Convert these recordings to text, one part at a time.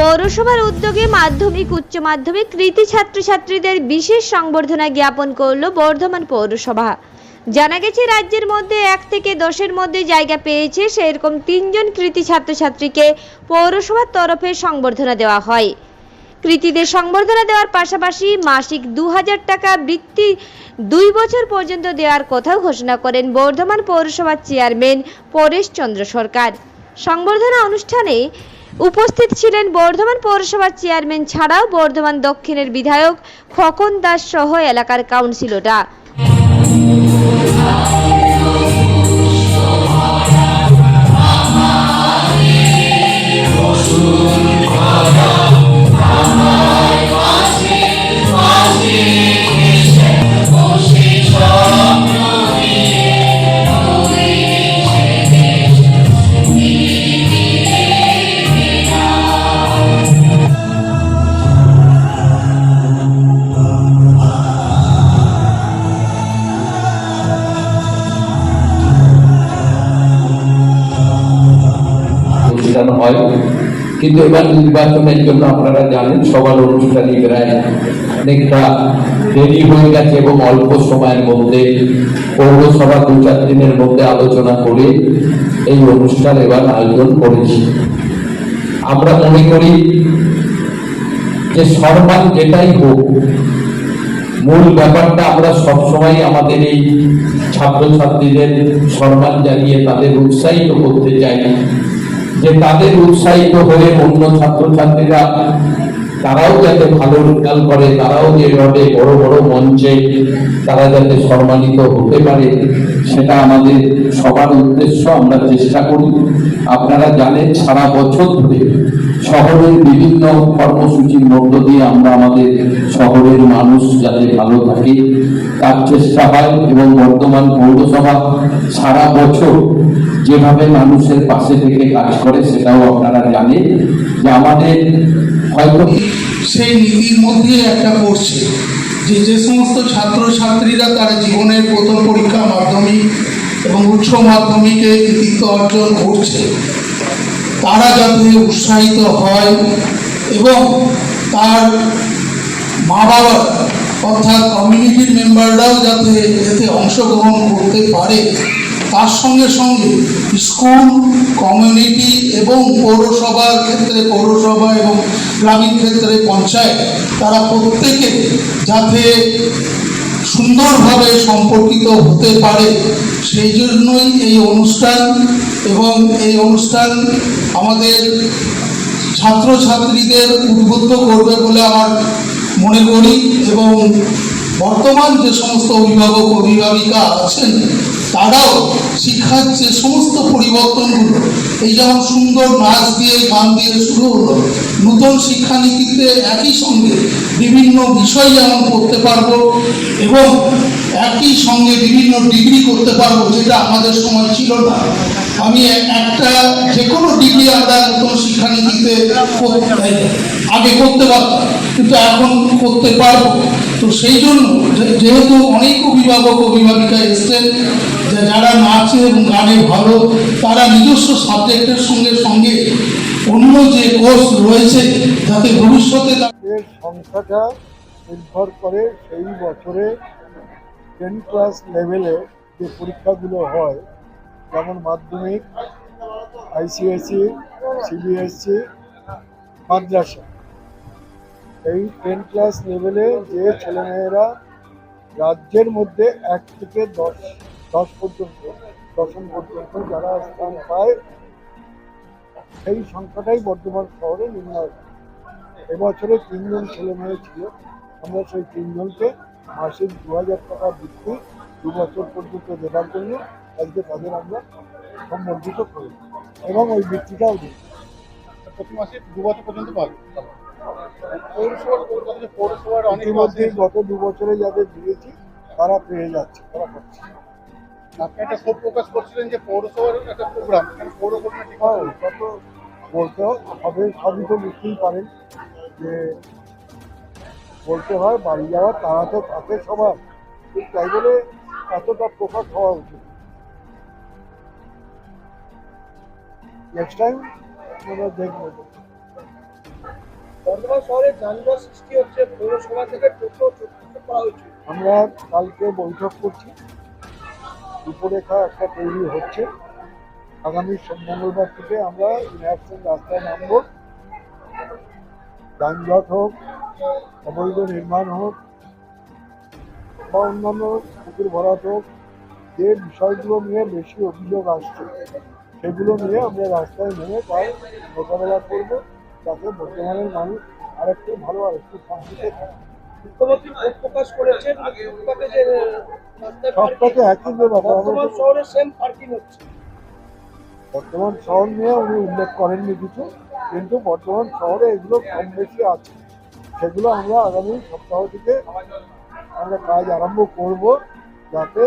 পৌরসভার উদ্যোগে মাধ্যমিক, উচ্চ মাধ্যমিক, কৃতি ছাত্রছাত্রীদের বিশেষ সংবর্ধনা জ্ঞাপন করল বর্ধমান পৌরসভা। জানা গেছে, রাজ্যের মধ্যে এক থেকে দশের মধ্যে জায়গা পেয়েছে সেরকম তিনজন কৃতি ছাত্রছাত্রীকে পৌরসভার তরফে সংবর্ধনা দেওয়া হয়। কৃতিদের সংবর্ধনা দেওয়ার পাশাপাশি মাসিক দু হাজার টাকা বৃত্তি দুই বছর পর্যন্ত দেওয়ার কথাও ঘোষণা করেন বর্ধমান পৌরসভার চেয়ারম্যান পরেশ চন্দ্র সরকার। সংবর্ধনা অনুষ্ঠানে উপস্থিত ছিলেন বর্ধমান পৌরসভার চেয়ারম্যান ছাড়াও বর্ধমান দক্ষিণের বিধায়ক খোকন দাস সহ এলাকার কাউন্সিলররা। কিন্তু এবার নির্বাচনের জন্য আপনারা জানেন, সবার অনুষ্ঠানই প্রায় অনেকটা দেরি হয়ে গেছে এবং অল্প সময়ের মধ্যে পৌরসভা দু চার দিনের মধ্যে আলোচনা করে এই অনুষ্ঠান এবার আয়োজন করেছি। আমরা মনে করি যে সম্মান যেটাই হোক, মূল ব্যাপারটা আমরা সবসময় আমাদের এই ছাত্রছাত্রীদের সম্মান জানিয়ে তাদের উৎসাহিত করতে চাই। যে তাদের উৎসাহিত হয়ে অন্য ছাত্রছাত্রীরা, তারাও যাতে ভালো রেজাল্ট করে, তারাও যেভাবে বড় বড় মঞ্চে তারা যাতে সম্মানিত হতে পারে, সেটা আমাদের সবার উদ্দেশ্য। আমরা চেষ্টা করি। আপনারা জানেন, সারা বছর ধরে শহরের বিভিন্ন কর্মসূচির মধ্য দিয়ে আমরা আমাদের শহরের মানুষ যাতে ভালো থাকে, তার চেষ্টা হয়। এবং বর্তমান পৌরসভা সারা বছর যেভাবে মানুষের পাশে থেকে কাজ করে, সেটাও আপনারা জানেন যে আমাদের হয়তো সেই নীতির মধ্যে একটা করছে যে যে সমস্ত ছাত্রছাত্রীরা তারা জীবনের প্রথম পরীক্ষা মাধ্যমিক এবং উচ্চ মাধ্যমিকে কৃতিত্ব অর্জন করছে, তারা যাতে উৎসাহিত হয় এবং তার মা বাবা অর্থাৎ কমিউনিটির মেম্বাররাও যাতে এতে অংশগ্রহণ করতে পারে। তার সঙ্গে সঙ্গে স্কুল, কমিউনিটি এবং পৌরসভার ক্ষেত্রে পৌরসভা এবং গ্রামীণ ক্ষেত্রে পঞ্চায়েত, তারা প্রত্যেকে যাতে সুন্দরভাবে সম্পর্কিত হতে পারে, সেই জন্যই এই অনুষ্ঠান এবং এই অনুষ্ঠান আমাদের ছাত্রছাত্রীদের উদ্বুদ্ধ করবে বলে আমার মনে করি এবং বর্তমান যে সমস্ত অভিভাবক অভিভাবিকা আছেন, তারাও শিক্ষার যে সমস্ত পরিবর্তনগুলো, এই যেমন সুন্দর নাচ দিয়ে গান দিয়ে শুরু হলো, নতুন শিক্ষানীতিতে একই সঙ্গে বিভিন্ন বিষয় যেমন করতে পারব এবং একই সঙ্গে বিভিন্ন ডিগ্রি করতে পারব, যেটা আমাদের সময় ছিল না। আমি একটা যে কোনো ডিগ্রি আমরা নতুন শিক্ষানীতিতে আগে করতে পারতাম, কিন্তু এখন করতে পারব। তো সেই জন্য যেহেতু অনেক অভিভাবক, অভিভাবিকা এসছেন, যে যারা নাচে এবং গানে ভালো, তারা নিজস্ব সাবজেক্টের সঙ্গে সঙ্গে অন্য যে কোর্স রয়েছে, যাতে ভবিষ্যতে তা- এর সংখ্যাটা নির্ভর করে সেই বছরে টেন ক্লাস লেভেলে যে পরীক্ষাগুলো হয়, যেমন মাধ্যমিক আইসিএসসি সিবিএসসি মাদ্রাসা। এই টেন ক্লাস লেভেলে যে ছেলেমেয়েরা রাজ্যের মধ্যে এক থেকে দশ দশ পর্যন্ত, দশম পর্যন্ত যারা স্থান পায়, সেই সংখ্যাটাই বর্ধমান শহরে নির্ণয় এবছরে তিনজন ছেলে মেয়ে ছিল। আমরা সেই তিনজনকে মাসিক দু হাজার টাকা বৃত্তি দু বছর পর্যন্ত দেওয়ার জন্য আজকে তাদের আমরা সম্বর্ধিত করি এবং ওই বৃত্তিটাও দিই প্রতি মাসে দু বছর পর্যন্ত পাবে। ইতিমধ্যে গত দু বছরে যাদের দিয়েছি তারা পেয়ে যাচ্ছে। তারা আপনি একটা প্রকাশ করছিলেন যে পৌরসভার একটা প্রোগ্রাম হ্যাঁ বলতে হবে সবই তো বুঝতেই পারেন যে বলতে হয় বাড়ি যাওয়ার তারা তো থাকে সবার। তাই বলে এতটা প্রকাশ হওয়া উচিত। নেক্সট টাইম আমরা দেখব। বর্ধমান শহরে যানজট সৃষ্টি হচ্ছে, পৌরসভা থেকে টোটো করা হয়েছে আমরা কালকে বৈঠক করছি। রূপরেখা একটা তৈরি হচ্ছে। আগামী মঙ্গলবার থেকে আমরা ইনঅ্যাকশন রাস্তায় নামব। যানজট হোক, অবৈধ নির্মাণ হোক, বা অন্যান্য পুকুর ভরাট হোক, যে বিষয়গুলো নিয়ে বেশি অভিযোগ আসছে, সেগুলো নিয়ে আমরা রাস্তায় নেমে তার মোকাবেলা করব। যাতে বর্তমানের মানুষ আরেকটু ভালো আরেকটু শান্তিতে থাকে। মুখ্যমন্ত্রী ক্ষোভ প্রকাশ করেছেন ফুটপাতে যে রাস্তায় সবটাতে একই বর্তমান শহরে সেম পার্কিং হচ্ছে। বর্তমান শহর নিয়ে উনি উল্লেখ করেননি কিছু কিন্তু বর্তমান শহরে এগুলো কম বেশি আছে। সেগুলো আমরা আগামী সপ্তাহ থেকে আমরা কাজ আরম্ভ করব যাতে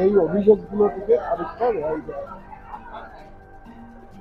এই অভিযোগগুলো থেকে খানিকটা রেহাই দেয়